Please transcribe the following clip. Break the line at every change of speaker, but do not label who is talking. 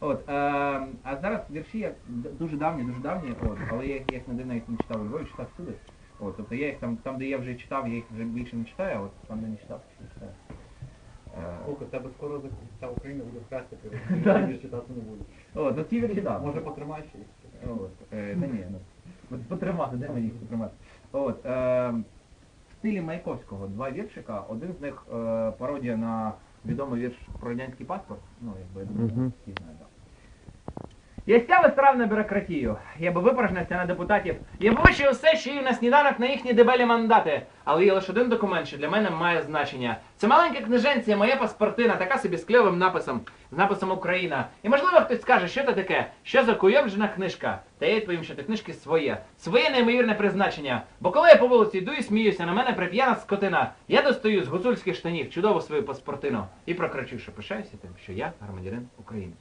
От, е, а зараз вірші я дуже давні, дуже давні, от, але я їх, я їх ніде навіть не читав у Львові, читав всюди. От, тобто я їх там, там, де я вже читав, я їх вже більше не читаю, а от там, де не читав, ще читаю. Е,
Слухай, тебе скоро вся Україна буде
Так.
я більше читати не буду.
От, ну ті вірші, так.
Може потримай ще їх?
От, е, та ні, ну, потримати, де мені їх потримати. От, е, в стилі Маяковського два віршика, один з них е, пародія на відомий вірш про радянський паспорт, ну, якби, я думаю, всі знають, так. Я стяв страв на бюрократію, я би випорожнився на депутатів, я вичив все, що їв на сніданок на їхні дебелі мандати. Але є лише один документ, що для мене має значення. Це маленька книженція, моя паспортина, така собі з кльовим написом, з написом Україна. І можливо хтось скаже, що це таке, що за куйовджена книжка. Та я відповім, що ти книжки своє, своє неймовірне призначення. Бо коли я по вулиці йду і сміюся, на мене прип'яна скотина. Я достаю з гуцульських штанів чудову свою паспортину і прокричу, що пишаюся тим, що я громадянин України.